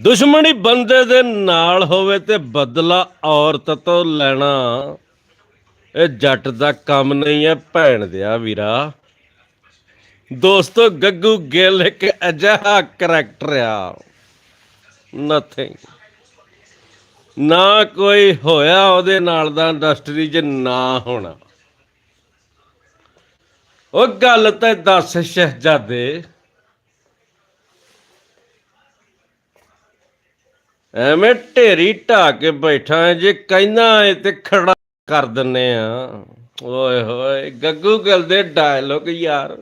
ਦੁਸ਼ਮਣੀ ਬੰਦੇ ਦੇ ਨਾਲ ਹੋਵੇ ਤੇ ਬਦਲਾ ਔਰਤ ਤੋਂ ਲੈਣਾ। ਇਹ ਜੱਟ ਦਾ ਕੰਮ ਨਹੀਂ ਹੈ ਭੈਣ ਦਿਆ ਵੀਰਾ। ਦੋਸਤੋ, ਗੱਗੂ ਗਿੱਲ ਇੱਕ ਅਜਿਹਾ ਕਰੈਕਟਰ ਆ। ਨਥਿੰਗ ਨਾ ਕੋਈ ਹੋਇਆ ਉਹਦੇ ਨਾਲ ਦਾ ਇੰਡਸਟਰੀ 'ਚ, ਨਾ ਹੋਣਾ। ਉਹ ਗੱਲ ਤਾਂ ਦੱਸ ਸ਼ਹਿਜ਼ਾਦੇ। ਐਵੇਂ ਢੇਰੀ ਢਾ ਕੇ ਬੈਠਾ ਜੇ ਕਹਿੰਦਾ ਏ ਤੇ ਖੜਾ ਕਰ ਦਿੰਨੇ ਆ। ਓਏ ਹੋਏ, ਗੱਗੂ ਗਿੱਲ ਦੇ ਡਾਇਲੋਗ ਯਾਰ।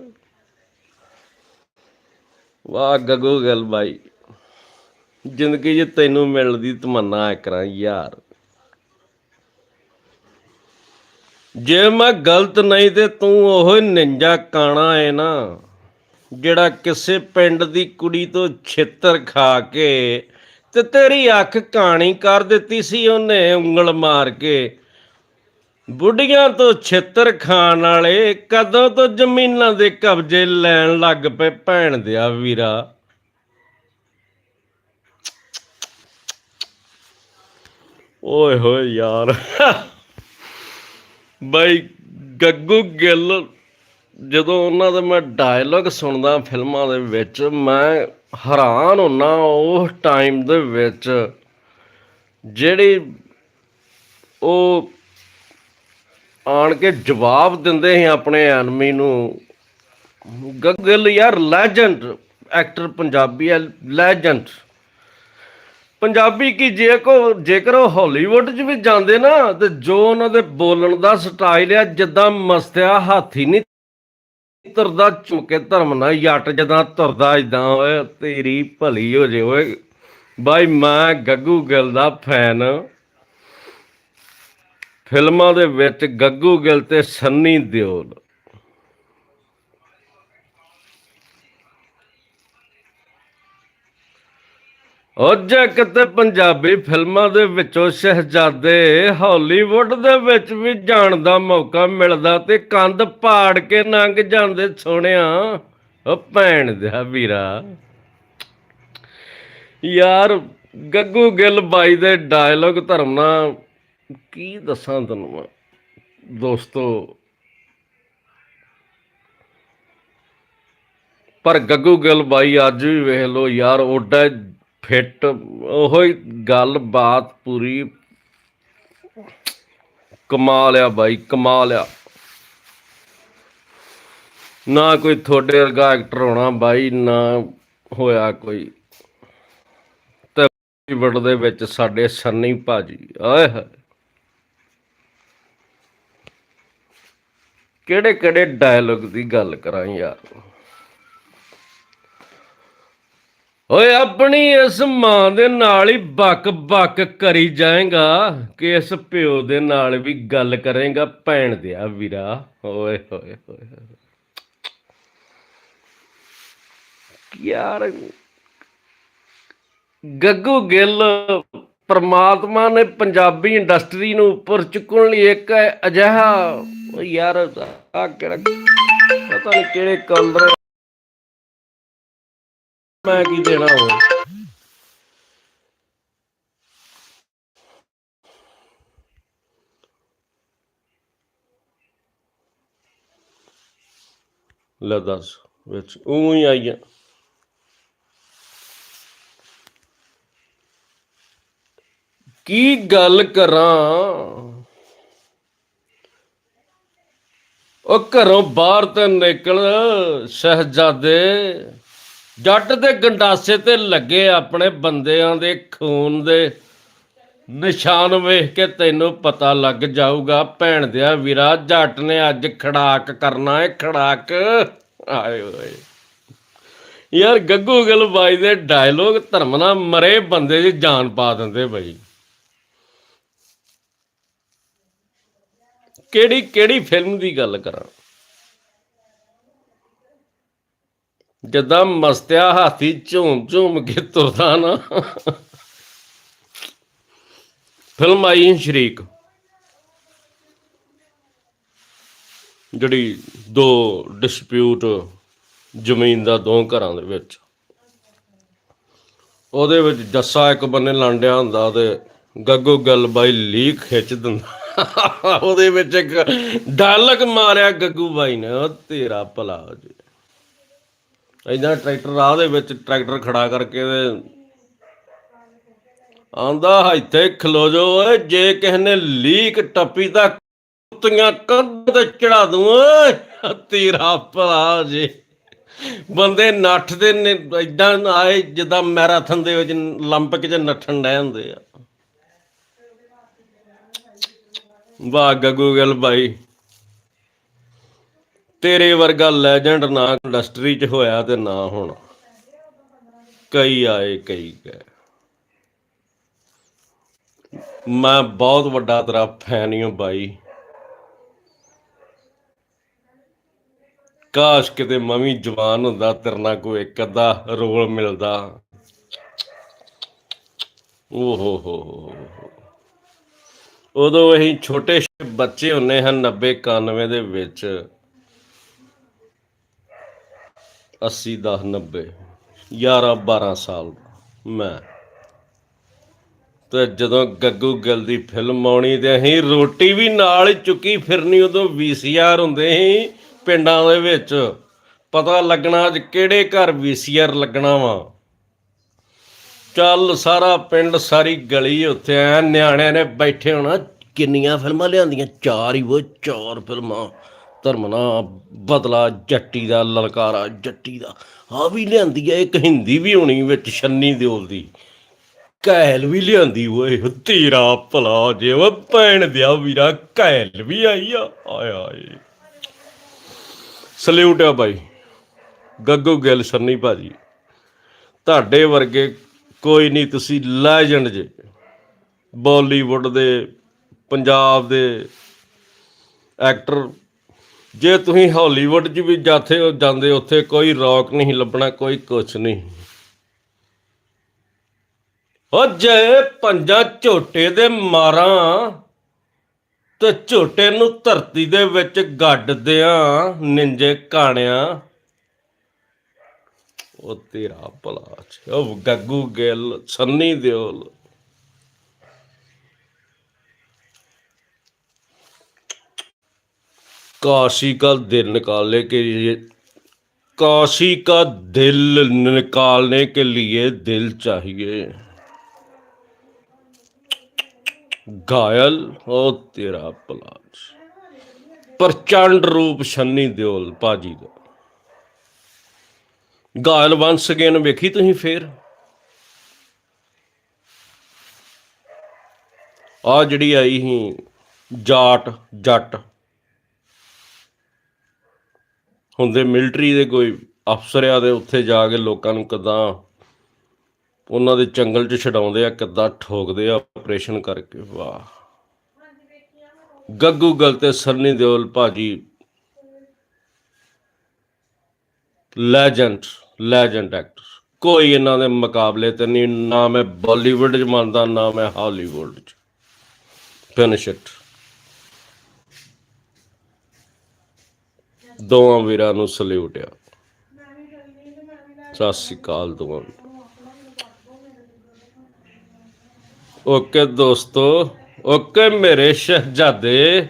ਵਾਹ ਗੱਗੂ ਗਿੱਲ ਬਾਈ, ਜ਼ਿੰਦਗੀ 'ਚ ਤੈਨੂੰ ਮਿਲਣ ਦੀ ਤਮੰਨਾ ਕਰਾਂ ਯਾਰ। ਜੇ ਮੈਂ ਗਲਤ ਨਹੀਂ ਤੇ ਤੂੰ ਉਹ ਨਿੰਜਾ ਕਾਣਾ ਏ ਨਾ, ਜਿਹੜਾ ਕਿਸੇ ਪਿੰਡ ਦੀ ਕੁੜੀ ਤੋਂ ਛੇਤਰ ਖਾ ਕੇ ਤੇ ਤੇਰੀ ਅੱਖ ਕਹਾਣੀ ਕਰ ਦਿੱਤੀ ਸੀ ਉਹਨੇ ਉਂਗਲ ਮਾਰ ਕੇ। ਬੁੱਢੀਆਂ ਤੋਂ ਛੇਤਰ ਖਾਣ ਵਾਲੇ ਕਦੋਂ ਤੋਂ ਜ਼ਮੀਨਾਂ ਦੇ ਕਬਜ਼ੇ ਲੈਣ ਲੱਗ ਪਏ ਭੈਣ ਦਿਆ ਵੀਰਾ। ਓਏ ਹੋਏ ਯਾਰ। ਬਈ ਗੱਗੂ ਗਿੱਲ, ਜਦੋਂ ਉਹਨਾਂ ਦੇ ਮੈਂ ਡਾਇਲੌਗ ਸੁਣਦਾ ਫਿਲਮਾਂ ਦੇ ਵਿੱਚ, ਮੈਂ ਹੈਰਾਨ ਹੁੰਨਾ ਉਸ ਟਾਈਮ ਦੇ ਵਿੱਚ, ਜਿਹੜੀ ਉਹ ਆਣ ਕੇ ਜਵਾਬ ਦਿੰਦੇ ਸੀ ਆਪਣੇ ਐਨਮੀ ਨੂੰ। ਗੱਗਲ ਯਾਰ ਲੈਜੈਂਡ ਐਕਟਰ ਪੰਜਾਬੀ ਹੈ ਲੈਜੈਂਡ ਪੰਜਾਬੀ ਕੀ ਜੇ ਕੋ, ਜੇਕਰ ਉਹ ਹਾਲੀਵੁੱਡ 'ਚ ਵੀ ਜਾਂਦੇ ਨਾ, ਤੇ ਜੋ ਉਹਨਾਂ ਦੇ ਬੋਲਣ ਦਾ ਸਟਾਈਲ ਆ, ਜਿੱਦਾਂ ਮਸਤਿਆ ਹਾਥੀ ਨਹੀਂ ਤੁਰਦਾ ਝੁਮਕੇ ਧਰਮ ਨਾ ਜੱਟ ਜਦਾਂ ਤੁਰਦਾ ਇਦਾਂ ਓਏ, ਤੇਰੀ ਭਲੀ ਹੋ ਜੇ ਓਏ। ਬਾਈ ਮੈਂ ਗੱਗੂ ਗਿੱਲ ਦਾ ਫੈਨ। ਫਿਲਮਾਂ ਦੇ ਵਿੱਚ ਗੱਗੂ ਗਿੱਲ ਤੇ ਸੰਨੀ ਦਿਓਲ। ਉਹ ਜੇ ਕਿਤੇ ਪੰਜਾਬੀ ਫਿਲਮਾਂ ਦੇ ਵਿੱਚੋਂ ਸ਼ਹਿਜ਼ਾਦੇ ਹਾਲੀਵੁੱਡ ਦੇ ਵਿੱਚ ਵੀ ਜਾਣ ਦਾ ਮੌਕਾ ਮਿਲਦਾ ਤੇ ਕੰਧ ਪਾੜ ਕੇ ਲੰਘ ਜਾਂਦੇ ਸੋਹਣਿਆ। ਉਹ ਭੈਣ ਦਾ ਵੀਰਾ। ਯਾਰ ਗੱਗੂ ਗਿੱਲ ਬਾਈ ਦੇ ਡਾਇਲੋਗ ਧਰਮਨਾ ਕੀ ਦੱਸਾਂ ਤੈਨੂੰ ਮੈਂ, ਦੋਸਤੋ? ਪਰ ਗੱਗੂ ਗਿੱਲ ਬਾਈ ਅੱਜ ਵੀ ਵੇਖ ਲੋ ਯਾਰ, ਓਡਾ ਫਿੱਟ, ਉਹੋ ਹੀ ਗੱਲ ਬਾਤ ਪੂਰੀ ਕਮਾਲ ਆ ਬਾਈ, ਕਮਾਲ ਆ। ਨਾ ਕੋਈ ਤੁਹਾਡੇ ਵਰਗਾ ਐਕਟਰ ਹੋਣਾ ਬਾਈ, ਨਾ ਹੋਇਆ ਕੋਈ। ਤੇ ਦੇ ਵਿੱਚ ਸਾਡੇ ਸੰਨੀ ਭਾਜੀ, ਆਏ ਹਾਏ। ਕਿਹੜੇ ਕਿਹੜੇ ਡਾਇਲੌਗ ਦੀ ਗੱਲ ਕਰਾਂ ਯਾਰ। ਓਏ ਆਪਣੀ ਇਸ ਮਾਂ ਦੇ ਨਾਲ ਹੀ ਬੱਕ ਬੱਕ ਕਰੀ ਜਾਏਗਾ ਕਿ ਇਸ ਪਿਓ ਦੇ ਨਾਲ ਵੀ ਗੱਲ ਕਰੇਗਾ ਭੈਣ ਦਿਆ ਵੀਰਾ। ਓਏ ਹੋਏ ਹੋਏ ਯਾਰ, ਗੱਗੂ ਗਿੱਲ ਪ੍ਰਮਾਤਮਾ ਨੇ ਪੰਜਾਬੀ ਇੰਡਸਟਰੀ ਨੂੰ ਉੱਪਰ ਚੁੱਕਣ ਲਈ ਇੱਕ ਅਜਿਹਾ ਯਾਰ, ਆ ਕਿਹੜਾ ਪਤਾ ਨਹੀਂ ਕਿਹੜੇ ਕਲਰ ਮੈਂ ਕੀ ਦੇਣਾ ਹੋਵੇ ਲੈ ਦੱਸ, ਵਿੱਚ ਉਹ ਹੀ ਆਈਆਂ ਕੀ ਗੱਲ ਕਰਾਂ? ਉਹ ਘਰੋਂ ਬਾਹਰ ਤੇ ਨਿਕਲ, ਸ਼ਹਿਜ਼ਾਦੇ। ਜੱਟ ਦੇ ਗੰਡਾਸੇ ਤੇ ਲੱਗੇ ਆਪਣੇ ਬੰਦਿਆਂ ਦੇ ਖੂਨ ਦੇ ਨਿਸ਼ਾਨ ਵੇਖ ਕੇ ਤੈਨੂੰ ਪਤਾ ਲੱਗ ਜਾਊਗਾ, ਭੈਣ ਦਿਆ ਵੀਰਾ, ਜੱਟ ਨੇ ਅੱਜ ਖੜਾਕ ਕਰਨਾ ਹੈ ਖੜਾਕ। ਆਏ ਓਏ ਯਾਰ ਗੱਗੂ ਗਿੱਲ ਬਾਈ ਦੇ ਡਾਇਲੋਗ ਧਰਮ ਨਾਲ ਮਰੇ ਬੰਦੇ 'ਚ ਜਾਨ ਪਾ ਦਿੰਦੇ ਬਾਈ। ਕਿਹੜੀ ਕਿਹੜੀ ਫਿਲਮ ਦੀ ਗੱਲ ਕਰਾਂ? ਜਦਾਂ ਮਸਤਿਆ ਹਾਥੀ ਝੂਮ ਝੂਮ ਕੇ ਤੁਰਦਾ ਨਾ। ਫਿਲਮ ਆਈ ਸ਼ਰੀਕ। ਜਿਹੜੀ ਦੋ ਡਿਸਪਿਊਟ ਜ਼ਮੀਨ ਦਾ ਦੋ ਘਰਾਂ ਦੇ ਵਿੱਚ। ਉਹਦੇ ਵਿੱਚ ਜੱਸਾ ਇੱਕ ਬੰਨੇ ਲਾਂਡਿਆ ਹੁੰਦਾ ਤੇ ਗੱਗੂ ਗੱਲ ਬਾਈ ਲੀਕ ਖਿੱਚ ਦਿੰਦਾ। ਉਹਦੇ ਵਿੱਚ ਇੱਕ ਡਾਇਲੌਗ ਮਾਰਿਆ ਗੱਗੂ ਬਾਈ ਨੇ, ਉਹ ਤੇਰਾ ਭਲਾ ਹੋ ਜੇ। ਇਦਾਂ ਟਰੈਕਟਰ ਰਾਹ ਦੇ ਵਿੱਚ ਟਰੈਕਟਰ ਖੜਾ ਕਰਕੇ ਤੇ ਆਂਦਾ ਇੱਥੇ ਖਲੋ ਜੋ ਓਏ ਜੇ ਕਿਸੇ ਨੇ ਲੀਕ ਟੱਪੀ ਤਾਂ ਕੁੱਤੀਆਂ ਕੰਧ ਤੇ ਚੜਾ ਦੂੰ ਓਏ ਤੇਰਾ ਭਲਾ ਹੋ ਜੇ ਬੰਦੇ ਨੱਠਦੇ ਨੇ ਇਦਾਂ ਆਏ ਜਿੱਦਾਂ ਮੈਰਾਥਨ ਦੇ ਵਿੱਚ 올림픽 'ਚ ਨੱਠਣ ਡਏ ਹੁੰਦੇ ਆ ਵਾਹ ਗੱਗੂ ਗੱਲ ਭਾਈ ਤੇਰੇ ਵਰਗਾ ਲੈਜੈਂਡ ਨਾ ਇੰਡਸਟਰੀ 'ਚ ਹੋਇਆ ਤੇ ਨਾ ਹੁਣ। ਕਈ ਆਏ, ਕਈ ਗਏ। ਮੈਂ ਬਹੁਤ ਵੱਡਾ ਤੇਰਾ ਫੈਨ ਹਾਂ ਬਾਈ। ਕਾਸ਼ ਕਿਤੇ ਮੈਂ ਵੀ ਜਵਾਨ ਹੁੰਦਾ, ਤੇਰੇ ਨਾਲ ਕੋਈ ਇੱਕ ਅੱਧਾ ਰੋਲ ਮਿਲਦਾ। ਓ ਹੋ ਹੋ ਹੋ ਉਦੋਂ ਅਸੀਂ ਛੋਟੇ ਛੋਟੇ ਬੱਚੇ ਹੁੰਨੇ ਹਨ 90 91 ਦੇ ਵਿੱਚ। 80 10 90 11 12 ਸਾਲ ਦਾ ਮੈਂ। ਤੇ ਜਦੋਂ ਗੱਗੂ ਗਿੱਲ ਦੀ ਫਿਲਮ ਆਉਣੀ ਤੇ ਅਸੀਂ ਰੋਟੀ ਵੀ ਨਾਲ ਹੀ ਚੁੱਕੀ ਫਿਰਨੀ ਉਦੋਂ ਵੀਸੀਆਰ ਹੁੰਦੇ ਸੀ ਪਿੰਡਾਂ ਦੇ ਵਿੱਚ। ਪਤਾ ਲੱਗਣਾ ਅੱਜ ਕਿਹੜੇ ਘਰ ਵੀਸੀਆਰ ਲੱਗਣਾ ਵਾ। ਚੱਲ ਸਾਰਾ ਪਿੰਡ ਸਾਰੀ ਗਲੀ ਉੱਥੇ ਐ, ਨਿਆਣਿਆਂ ਨੇ ਬੈਠੇ ਹੋਣਾ, ਕਿੰਨੀਆਂ ਫਿਲਮਾਂ ਲਿਆਂਦੀਆਂ? ਚਾਰ ਹੀ ਉਹ ਚਾਰ ਫਿਲਮਾਂ। ਧਰਮਨਾ ਬਦਲਾ ਜੱਟੀ ਦਾ, ਲਲਕਾਰਾ ਜੱਟੀ ਦਾ। ਆ ਵੀ ਲਿਆਂਦੀ ਐ ਇੱਕ ਹਿੰਦੀ ਵੀ ਹੋਣੀ ਵਿੱਚ, ਛੰਨੀ ਦਿਓਲ ਦੀ। ਕੈਲ ਵੀ ਲਿਆਂਦੀ, ਓਏ, ਤੇਰਾ ਭਲਾ, ਜੇ ਉਹ ਭੈਣ ਦਿਆ ਵੀਰਾ ਕੈਲ ਵੀ ਆਈ ਆ। ਆਏ ਆਏ ਸਲੂਟ ਆ ਬਾਈ। ਗੱਗੂ ਗਿੱਲ, ਸੰਨੀ ਭਾਜੀ। ਤੁਹਾਡੇ ਵਰਗੇ ਕੋਈ ਨਹੀਂ, ਤੁਸੀਂ ਲੈਜੈਂਡ ਜੇ। ਬਾਲੀਵੁੱਡ ਦੇ, ਪੰਜਾਬ ਦੇ ਐਕਟਰ ਜੇ ਤੁਸੀਂ ਹਾਲੀਵੁੱਡ 'ਚ ਵੀ ਜਾਥੇ, ਜਾਂਦੇ ਉੱਥੇ, ਕੋਈ ਰੌਕ ਨਹੀਂ ਲੱਭਣਾ, ਕੋਈ ਕੁਛ ਨਹੀਂ। ਓ ਜੇ ਪੰਜਾਂ ਝੋਟੇ ਦੇ ਮਾਰਾਂ ਤੇ ਝੋਟੇ ਨੂੰ ਧਰਤੀ ਦੇ ਵਿੱਚ ਗੱਡ ਦਿਆਂ, ਨਿੰਜੇ ਕਾਣਿਆਂ। ਉਹ ਤੇਰਾ ਭਲਾ ਉਹ ਗੱਗੂ ਗਿੱਲ, ਸੰਨੀ ਦਿਓਲ। काशी का दिल निकालने के लिए काशी का दिल निकालने के लिए दिल चाहिए घायल ओ तेरा पलाज प्रचंड रूप छन्नी ਦਿਓਲ ਭਾਜੀ ਦਾ ਘਾਇਲ ਵੰਸ ਅਗੇਨ ਵੇਖੀ ਤੁਸੀਂ ਫੇਰ ਆ ਜਿਹੜੀ ਆਈ ਸੀ ਜਾਟ ਜੱਟ ਹੁੰਦੇ ਮਿਲਟਰੀ ਦੇ ਕੋਈ ਅਫਸਰ ਆ ਦੇ ਉੱਥੇ ਜਾ ਕੇ ਲੋਕਾਂ ਨੂੰ ਕਿੱਦਾਂ ਉਹਨਾਂ ਦੇ ਜੰਗਲ 'ਚ ਛਡਾਉਂਦੇ ਆ, ਕਿੱਦਾਂ ਠੋਕਦੇ ਆ ਆਪਰੇਸ਼ਨ ਕਰਕੇ, ਵਾਹ। ਗੱਗੂ ਗਲ ਤੇ ਸਰਨੀ ਦਿਓਲ ਭਾਜੀ। ਲੈਜੈਂਡ ਲੈਜੈਂਡ ਐਕਟਰ ਕੋਈ ਇਹਨਾਂ ਦੇ ਮੁਕਾਬਲੇ ਤੇ ਨਹੀਂ, ਨਾ ਮੈਂ ਬਾਲੀਵੁੱਡ 'ਚ ਮੰਨਦਾ, ਨਾ ਮੈਂ ਹਾਲੀਵੁੱਡ 'ਚ। ਫਿਨਿਸ਼ ਇਟ ਦੋਵਾਂ ਵੀਰਾਂ ਨੂੰ ਸਲੂਟ ਆ। ਸਤਿ ਸ਼੍ਰੀ ਅਕਾਲ ਦੋਵਾਂ ਵੀਰਾਂ ਓਕੇ ਦੋਸਤੋ, ਓਕੇ ਮੇਰੇ ਸ਼ਹਿਜ਼ਾਦੇ।